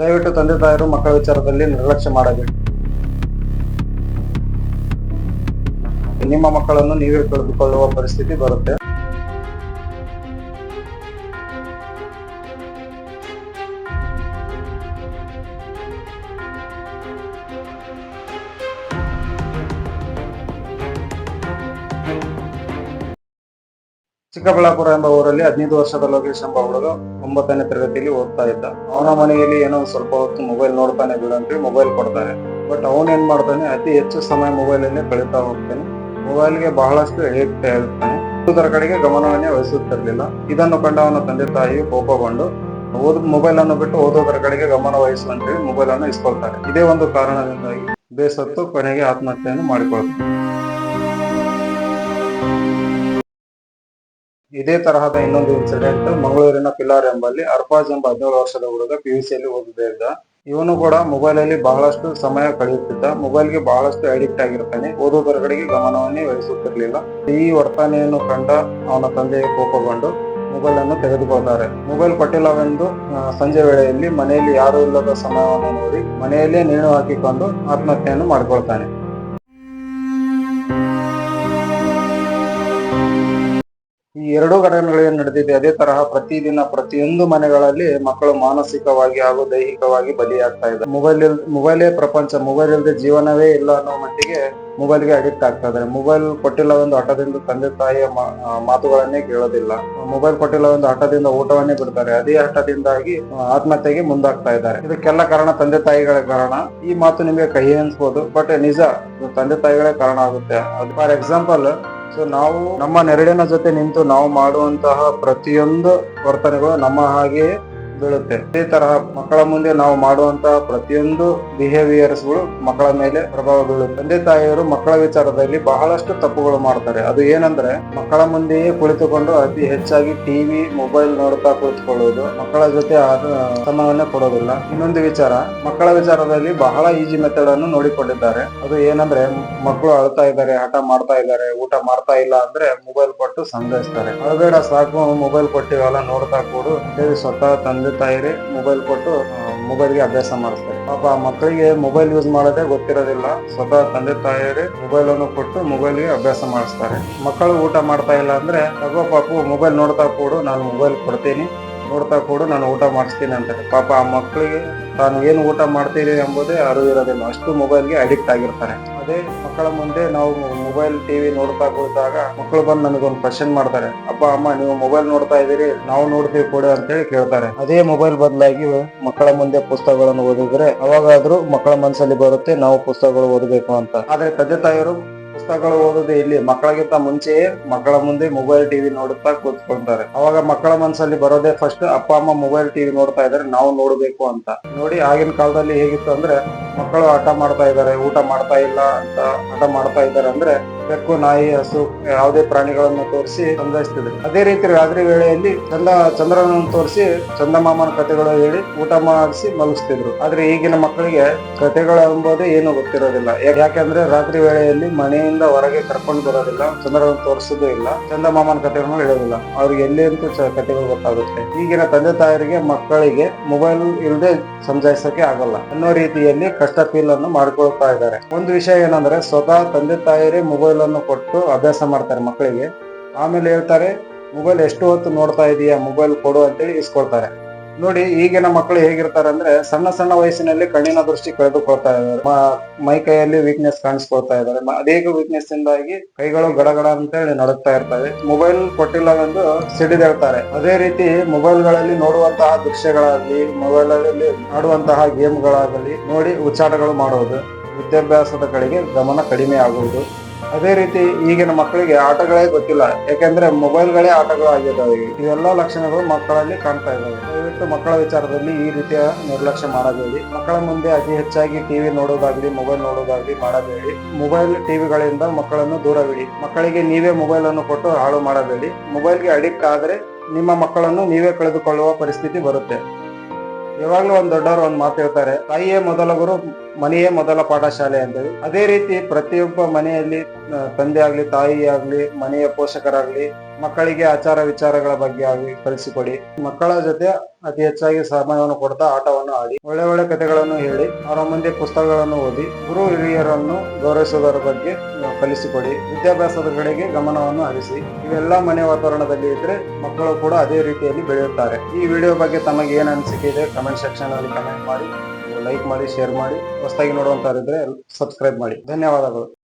ದಯವಿಟ್ಟು ತಂದೆ ತಾಯರು ಮಕ್ಕಳ ವಿಚಾರದಲ್ಲಿ ನಿರ್ಲಕ್ಷ್ಯ ಮಾಡಬೇಡಿ. ನಿಮ್ಮ ಮಕ್ಕಳನ್ನು ನೀವೇ ಕಳೆದುಕೊಳ್ಳುವ ಪರಿಸ್ಥಿತಿ ಬರುತ್ತೆ. ಚಿಕ್ಕಬಳ್ಳಾಪುರ ಎಂಬ ಊರಲ್ಲಿ ಹದಿನೈದು ವರ್ಷದ ಲೋಕೇಶ್ ಎಂಬ ಹುಡುಗ ಒಂಬತ್ತನೇ ತರಗತಿಯಲ್ಲಿ ಓದ್ತಾ ಇದ್ದ. ಅವನ ಮನೆಯಲ್ಲಿ ಏನೋ ಸ್ವಲ್ಪ ಹೊತ್ತು ಮೊಬೈಲ್ ನೋಡ್ತಾನೆ ಬಿಡು ಅಂತೇಳಿ ಮೊಬೈಲ್ ಕೊಡ್ತಾರೆ. ಬಟ್ ಅವನ್ ಏನ್ ಮಾಡ್ತಾನೆ, ಅತಿ ಹೆಚ್ಚು ಸಮಯ ಮೊಬೈಲ್ ಅಲ್ಲೇ ಕಳೀತಾ ಹೋಗ್ತಾನೆ. ಮೊಬೈಲ್ಗೆ ಬಹಳಷ್ಟು ಹೇಳ್ತಾ ಹೇಳ್ತಾನೆ. ಓದುದರ ಕಡೆಗೆ ಗಮನವನ್ನೇ ವಹಿಸುತ್ತಿರಲಿಲ್ಲ. ಇದನ್ನು ಕಂಡ ಅವನ ತಂದೆ ತಾಯಿಯು ಕೋಪಗೊಂಡು, ಓದ್ ಮೊಬೈಲ್ ಅನ್ನು ಬಿಟ್ಟು ಓದೋದರ ಕಡೆಗೆ ಗಮನ ವಹಿಸುವಂತೇಳಿ ಮೊಬೈಲ್ ಅನ್ನು ಇಸ್ಕೊಳ್ತಾರೆ. ಇದೇ ಒಂದು ಕಾರಣದಿಂದಾಗಿ ಬೇಸತ್ತು ಕೊನೆಗೆ ಆತ್ಮಹತ್ಯೆಯನ್ನು ಮಾಡಿಕೊಳ್ತಾರೆ ಇದೇ ತರಹದ ಇನ್ನೊಂದು ಇನ್ಸಿಡೆಂಟ್ ಮಂಗಳೂರಿನ ಪಿಲಾರ್ ಎಂಬಲ್ಲಿ ಅರ್ಫಾಜ್ ಎಂಬ ಹದಿನೇಳು ವರ್ಷದ ಹುಡುಗ ಪಿ ಯು ಸಿಯಲ್ಲಿ ಓದುತ್ತಾ ಇದ್ದ. ಇವನು ಕೂಡ ಮೊಬೈಲ್ ಅಲ್ಲಿ ಬಹಳಷ್ಟು ಸಮಯ ಕಳೆಯುತ್ತಿದ್ದ. ಮೊಬೈಲ್ಗೆ ಬಹಳಷ್ಟು ಅಡಿಕ್ಟ್ ಆಗಿರ್ತಾನೆ. ಓದುವುದರ ಕಡೆಗೆ ಗಮನವನ್ನೇ ವಹಿಸುತ್ತಿರಲಿಲ್ಲ. ಈ ವರ್ತನೆಯನ್ನು ಕಂಡ ಅವನ ತಂದೆಯ ಕೋಪಗೊಂಡು ಮೊಬೈಲ್ ಅನ್ನು ತೆಗೆದುಕೊಳ್ತಾರೆ. ಮೊಬೈಲ್ ಕೊಟ್ಟಿಲ್ಲವೆಂದು ಸಂಜೆ ವೇಳೆಯಲ್ಲಿ ಮನೆಯಲ್ಲಿ ಯಾರೂ ಇಲ್ಲದ ಸಮಯವನ್ನು ನೋಡಿ ಮನೆಯಲ್ಲೇ ನೇಣು ಹಾಕಿಕೊಂಡು ಆತ್ಮಹತ್ಯೆಯನ್ನು ಮಾಡಿಕೊಳ್ತಾನೆ. ಈ ಎರಡೂ ಘಟನೆಗಳು ಏನ್ ನಡೆದಿದೆ ಅದೇ ತರಹ ಪ್ರತಿದಿನ ಪ್ರತಿಯೊಂದು ಮನೆಗಳಲ್ಲಿ ಮಕ್ಕಳು ಮಾನಸಿಕವಾಗಿ ಹಾಗೂ ದೈಹಿಕವಾಗಿ ಬಲಿಯಾಗ್ತಾ ಇದೆ ಮೊಬೈಲ್ ಮೊಬೈಲೇ ಪ್ರಪಂಚ ಮೊಬೈಲ್ ಇಲ್ಲದೆ ಜೀವನವೇ ಇಲ್ಲ ಅನ್ನೋ ಮಟ್ಟಿಗೆ ಮೊಬೈಲ್ಗೆ ಅಡಿಕ್ಟ್ ಆಗ್ತಾ ಇದ್ದಾರೆ. ಮೊಬೈಲ್ ಕೊಟ್ಟಿಲ್ಲ ಒಂದು ಹಠದಿಂದ ತಂದೆ ತಾಯಿಯ ಮಾತುಗಳನ್ನೇ ಕೇಳೋದಿಲ್ಲ. ಮೊಬೈಲ್ ಕೊಟ್ಟಿಲ್ಲ ಒಂದು ಹಠದಿಂದ ಊಟವನ್ನೇ ಬಿಡ್ತಾರೆ. ಅದೇ ಹಠದಿಂದಾಗಿ ಆತ್ಮಹತ್ಯೆಗೆ ಮುಂದಾಗ್ತಾ ಇದ್ದಾರೆ. ಇದಕ್ಕೆಲ್ಲ ಕಾರಣ ತಂದೆ ತಾಯಿಗಳೇ ಕಾರಣ. ಈ ಮಾತು ನಿಮಗೆ ಕಹಿ ಅನ್ಸ್ಬೋದು ಬಟ್ ನಿಜ, ತಂದೆ ತಾಯಿಗಳೇ ಕಾರಣ ಆಗುತ್ತೆ. ಫಾರ್ ಎಕ್ಸಾಂಪಲ್ ಸೊ ನಾವು ನಮ್ಮ ನೆರಳಿನ ಜೊತೆ ನಿಂತು ನಾವು ಮಾಡುವಂತಹ ಪ್ರತಿಯೊಂದು ವರ್ತನೆಗಳು ನಮ್ಮ ಹಾಗೆಯೇ ಬೀಳುತ್ತೆ. ಇದೇ ತರಹ ಮಕ್ಕಳ ಮುಂದೆ ನಾವು ಮಾಡುವಂತಹ ಪ್ರತಿಯೊಂದು ಬಿಹೇವಿಯರ್ಸ್ಗಳು ಮಕ್ಕಳ ಮೇಲೆ ಪ್ರಭಾವ ಬೀಳುತ್ತೆ. ತಂದೆ ತಾಯಿಯರು ಮಕ್ಕಳ ವಿಚಾರದಲ್ಲಿ ಬಹಳಷ್ಟು ತಪ್ಪುಗಳು ಮಾಡ್ತಾರೆ. ಅದು ಏನಂದ್ರೆ ಮಕ್ಕಳ ಮುಂದೆಯೇ ಕುಳಿತುಕೊಂಡು ಅತಿ ಹೆಚ್ಚಾಗಿ ಟಿವಿ ಮೊಬೈಲ್ ನೋಡುತ್ತಾ ಕುಳಿತುಕೊಳ್ಳುವುದು ಮಕ್ಕಳ ಜೊತೆ ಸಮಯವನ್ನ ಕೊಡೋದಿಲ್ಲ. ಇನ್ನೊಂದು ವಿಚಾರ, ಮಕ್ಕಳ ವಿಚಾರದಲ್ಲಿ ಬಹಳ ಈಜಿ ಮೆಥಡ್ ಅನ್ನು ನೋಡಿಕೊಂಡಿದ್ದಾರೆ. ಅದು ಏನಂದ್ರೆ ಮಕ್ಕಳು ಅಳ್ತಾ ಇದ್ದಾರೆ, ಹಠ ಮಾಡ್ತಾ ಇದ್ದಾರೆ, ಊಟ ಮಾಡ್ತಾ ಇಲ್ಲ ಅಂದ್ರೆ ಮೊಬೈಲ್ ಕೊಟ್ಟು ಸಂಗ್ರಹಿಸ್ತಾರೆ. ಬೇಡ ಸಾಕು ಮೊಬೈಲ್ ಕೊಟ್ಟಿವಲ್ಲ, ನೋಡ್ತಾ ಕೂಡು. ಸ್ವತಃ ತಂದೆ ತಾಯಿರೇ ಮೊಬೈಲ್ ಕೊಟ್ಟು ಮೊಬೈಲ್ಗೆ ಅಭ್ಯಾಸ ಮಾಡಿಸ್ತಾರೆ. ಪಾಪ ಮಕ್ಕಳಿಗೆ ಮೊಬೈಲ್ ಯೂಸ್ ಮಾಡೋದೇ ಗೊತ್ತಿರೋದಿಲ್ಲ. ಸ್ವತಃ ತಂದೆ ತಾಯಿಯರೇ ಮೊಬೈಲ್ ಅನ್ನು ಕೊಟ್ಟು ಮೊಬೈಲ್ಗೆ ಅಭ್ಯಾಸ ಮಾಡಿಸ್ತಾರೆ. ಮಕ್ಕಳು ಊಟ ಮಾಡ್ತಾ ಇಲ್ಲ ಅಂದ್ರೆ, ತಗೋ ಪಾಪು ಮೊಬೈಲ್ ನೋಡ್ತಾ ಕೂಡು, ನಾನು ಮೊಬೈಲ್ ಕೊಡ್ತೀನಿ. ನೋಡ್ತಾ ಕೂಡು, ನಾನು ಊಟ ಮಾಡಿಸ್ತೀನಿ ಅಂತಾರೆ. ಪಾಪ ಆ ಮಕ್ಕಳಿಗೆ ತಾನು ಏನು ಊಟ ಮಾಡ್ತೀನಿ ಎಂಬುದೇ ಅರಿವಿರೋದಿಲ್ಲ. ಅಷ್ಟು ಮೊಬೈಲ್ಗೆ ಅಡಿಕ್ಟ್ ಆಗಿರ್ತಾರೆ. ಅದೇ ಮಕ್ಕಳ ಮುಂದೆ ನಾವು ಮೊಬೈಲ್ ಟಿವಿ ನೋಡ್ತಾ ಕೂತಾಗ ಮಕ್ಕಳು ಬಂದು ನನಗೊಂದು ಕ್ವಶನ್ ಮಾಡ್ತಾರೆ. ಅಪ್ಪ ಅಮ್ಮ, ನೀವು ಮೊಬೈಲ್ ನೋಡ್ತಾ ಇದ್ದೀರಿ, ನಾವು ನೋಡ್ತೀವಿ ಕೊಡು ಅಂತೇಳಿ ಕೇಳ್ತಾರೆ. ಅದೇ ಮೊಬೈಲ್ ಬದಲಾಗಿ ಮಕ್ಕಳ ಮುಂದೆ ಪುಸ್ತಕಗಳನ್ನು ಓದಿದ್ರೆ ಅವಾಗಾದ್ರೂ ಮಕ್ಕಳ ಮನಸ್ಸಲ್ಲಿ ಬರುತ್ತೆ, ನಾವು ಪುಸ್ತಕಗಳು ಓದಬೇಕು ಅಂತ. ಆದ್ರೆ ತಂದೆ ತಾಯಿಯರು ಪುಸ್ತಕಗಳು ಓದೋದು ಇಲ್ಲಿ. ಮಕ್ಕಳಿಗಿಂತ ಮುಂಚೆಯೇ ಮಕ್ಕಳ ಮುಂದೆ ಮೊಬೈಲ್ ಟಿವಿ ನೋಡುತ್ತಾ ಕೂತ್ಕೊಳ್ತಾರೆ ಅವಾಗ ಮಕ್ಕಳ ಮನಸ್ಸಲ್ಲಿ ಬರೋದೇ ಫಸ್ಟ್ ಅಪ್ಪ, ಅಮ್ಮ ಮೊಬೈಲ್ ಟಿವಿ ನೋಡ್ತಾ ಇದ್ರೆ ನಾವು ನೋಡಬೇಕು ಅಂತ. ನೋಡಿ ಆಗಿನ ಕಾಲದಲ್ಲಿ ಹೇಗಿತ್ತು ಅಂದ್ರೆ ಮಕ್ಕಳು ಆಟ ಮಾಡ್ತಾ ಇದ್ದಾರೆ, ಊಟ ಮಾಡ್ತಾ ಇಲ್ಲ ಅಂತ ಹಠ ಮಾಡ್ತಾ ಇದ್ದಾರೆ ಅಂದ್ರೆ ಬೆಕ್ಕು, ನಾಯಿ, ಹಸು, ಯಾವುದೇ ಪ್ರಾಣಿಗಳನ್ನು ತೋರಿಸಿ ಸಂಗ್ರಹಿಸ್ತಿದ್ರು ಅದೇ ರೀತಿ ರಾತ್ರಿ ವೇಳೆಯಲ್ಲಿ ಚಂದ, ಚಂದ್ರನನ್ನು ತೋರಿಸಿ ಚಂದಮಾಮನ ಕಥೆಗಳು ಹೇಳಿ ಊಟ ಮಾಡಿಸಿ ಮಲಗಿಸ್ತಿದ್ರು. ಆದ್ರೆ ಈಗಿನ ಮಕ್ಕಳಿಗೆ ಕಥೆಗಳು ಎಂಬುದೇ ಏನು ಗೊತ್ತಿರೋದಿಲ್ಲ. ಯಾಕಂದ್ರೆ ರಾತ್ರಿ ವೇಳೆಯಲ್ಲಿ ಮನೆಯಿಂದ ಹೊರಗೆ ಕರ್ಕೊಂಡು ಬರೋದಿಲ್ಲ ಚಂದ್ರನ ತೋರಿಸೋದು ಇಲ್ಲ ಚಂದಮಾಮನ ಕಥೆಗಳನ್ನು ಹೇಳೋದಿಲ್ಲ. ಅವ್ರಿಗೆ ಎಲ್ಲಿ ಅಂತೂ ಕಥೆಗಳು ಗೊತ್ತಾಗುತ್ತೆ. ಈಗಿನ ತಂದೆ ತಾಯರಿಗೆ ಮಕ್ಕಳಿಗೆ ಮೊಬೈಲ್ ಇಲ್ಲದೆ ಸಂಜಾಯಿಸೋಕೆ ಆಗಲ್ಲ ಅನ್ನೋ ರೀತಿಯಲ್ಲಿ ಕಷ್ಟ ಫೀಲ್ ಅನ್ನು ಮಾಡ್ಕೊಳ್ತಾ ಇದ್ದಾರೆ. ಒಂದು ವಿಷಯ ಏನಂದ್ರೆ, ಸ್ವತಃ ತಂದೆ ತಾಯಿಯರೇ ಮೊಬೈಲ್ ಅನ್ನು ಕೊಟ್ಟು ಅಭ್ಯಾಸ ಮಾಡ್ತಾರೆ ಮಕ್ಕಳಿಗೆ. ಆಮೇಲೆ ಹೇಳ್ತಾರೆ ಮೊಬೈಲ್ ಎಷ್ಟು ಹೊತ್ತು ನೋಡ್ತಾ ಇದೀಯಾ? ಮೊಬೈಲ್ ಕೊಡು ಅಂತೇಳಿ ಇಸ್ಕೊಳ್ತಾರೆ. ನೋಡಿ, ಈಗಿನ ಮಕ್ಕಳು ಹೇಗಿರ್ತಾರೆ ಅಂದ್ರೆ ಸಣ್ಣ ಸಣ್ಣ ವಯಸ್ಸಿನಲ್ಲಿ ಕಣ್ಣಿನ ದೃಷ್ಟಿ ಕಳೆದುಕೊಳ್ತಾ ಇದ್ದಾರೆ. ಮ- ಕೈಯಲ್ಲಿ ವೀಕ್ನೆಸ್ ಕಾಣಿಸ್ಕೊಳ್ತಾ ಇದ್ದಾರೆ. ಅನೇಕ ವೀಕ್ನೆಸ್ ಇಂದಾಗಿ ಕೈಗಳು ಗಡಗಡ ಅಂತೇಳಿ ನಡುಗ್ತಾ ಇರ್ತವೆ. ಮೊಬೈಲ್ ಕೊಟ್ಟಿಲ್ಲವೆಂದು ಸಿಡಿದೇಳ್ತಾರೆ. ಅದೇ ರೀತಿ ಮೊಬೈಲ್ಗಳಲ್ಲಿ ನೋಡುವಂತಹ ದೃಶ್ಯಗಳಾಗಲಿ ಮೊಬೈಲ್ ಅಲ್ಲಿ ಆಡುವಂತಹ ಗೇಮ್ಗಳಾಗಲಿ ನೋಡಿ, ಉಚ್ಚಾಟಗಳು ಮಾಡುವುದು. ವಿದ್ಯಾಭ್ಯಾಸದ ಕಡೆಗೆ ಗಮನ ಕಡಿಮೆ ಆಗುವುದು. ಅದೇ ರೀತಿ ಈಗಿನ ಮಕ್ಕಳಿಗೆ ಆಟಗಳೇ ಗೊತ್ತಿಲ್ಲ. ಯಾಕೆಂದ್ರೆ ಮೊಬೈಲ್ಗಳೇ ಆಟಗಳು ಆಗಿದ್ದಾವೆ. ಇವೆಲ್ಲ ಲಕ್ಷಣಗಳು ಮಕ್ಕಳಲ್ಲಿ ಕಾಣ್ತಾ ಇದ್ದಾವೆ. ದಯವಿಟ್ಟು ಮಕ್ಕಳ ವಿಚಾರದಲ್ಲಿ ಈ ರೀತಿಯ ನಿರ್ಲಕ್ಷ್ಯ ಮಾಡಬೇಡಿ. ಮಕ್ಕಳ ಮುಂದೆ ಅತಿ ಹೆಚ್ಚಾಗಿ ಟಿವಿ ನೋಡೋದಾಗ್ಲಿ, ಮೊಬೈಲ್ ನೋಡೋದಾಗ್ಲಿ ಮಾಡಬೇಡಿ. ಮೊಬೈಲ್ ಟಿವಿಗಳಿಂದ ಮಕ್ಕಳನ್ನು ದೂರವಿಡಿ. ಮಕ್ಕಳಿಗೆ ನೀವೇ ಮೊಬೈಲ್ ಅನ್ನು ಕೊಟ್ಟು ಹಾಳು ಮಾಡಬೇಡಿ. ಮೊಬೈಲ್ಗೆ ಅಡಿಕ್ಟ್ ಆದ್ರೆ ನಿಮ್ಮ ಮಕ್ಕಳನ್ನು ನೀವೇ ಕಳೆದುಕೊಳ್ಳುವ ಪರಿಸ್ಥಿತಿ ಬರುತ್ತೆ. ಯಾವಾಗ್ಲೂ ಒಂದ್ ದೊಡ್ಡವರು ಒಂದ್ ಮಾತು ಹೇಳ್ತಾರೆ, ತಾಯಿಯೇ ಮೊದಲ ಗುರು ಮನೆಯೇ ಮೊದಲ ಪಾಠಶಾಲೆ ಅಂತೇಳಿ. ಅದೇ ರೀತಿ ಪ್ರತಿಯೊಬ್ಬ ಮನೆಯಲ್ಲಿ ತಂದೆ ಆಗ್ಲಿ, ತಾಯಿ ಆಗ್ಲಿ, ಮನೆಯ ಪೋಷಕರಾಗ್ಲಿ, ಮಕ್ಕಳಿಗೆ ಆಚಾರ ವಿಚಾರಗಳ ಬಗ್ಗೆ ಆಗಿ ಕಲಿಸಿಕೊಡಿ. ಮಕ್ಕಳ ಜೊತೆ ಅತಿ ಹೆಚ್ಚಾಗಿ ಸಮಯವನ್ನು ಕೊಡ್ತಾ ಆಟವನ್ನು ಆಡಿ. ಒಳ್ಳೆ ಒಳ್ಳೆ ಕಥೆಗಳನ್ನು ಹೇಳಿ, ಅವರ ಮುಂದೆ ಪುಸ್ತಕಗಳನ್ನು ಓದಿ, ಗುರು ಹಿರಿಯರನ್ನು ಗೌರವಿಸುವುದರ ಬಗ್ಗೆ ಕಲಿಸಿಕೊಡಿ. ವಿದ್ಯಾಭ್ಯಾಸದ ಕಡೆಗೆ ಗಮನವನ್ನು ಹರಿಸಿ. ಇವೆಲ್ಲ ಮನೆ ವಾತಾವರಣದಲ್ಲಿ ಇದ್ರೆ ಮಕ್ಕಳು ಕೂಡ ಅದೇ ರೀತಿಯಲ್ಲಿ ಬೆಳೆಯುತ್ತಾರೆ. ಈ ವಿಡಿಯೋ ಬಗ್ಗೆ ತಮಗೆ ಏನ್ ಅನಿಸಿಕೆ ಇದೆ ಕಮೆಂಟ್ ಸೆಕ್ಷನ್ ಅಲ್ಲಿ ಕಮೆಂಟ್ ಮಾಡಿ. ಲೈಕ್ ಮಾಡಿ ಶೇರ್ ಮಾಡಿ ಹೊಸದಾಗಿ ನೋಡುವಂತವರಿದ್ರೆ ಸಬ್ಸ್ಕ್ರೈಬ್ ಮಾಡಿ. ಧನ್ಯವಾದಗಳು.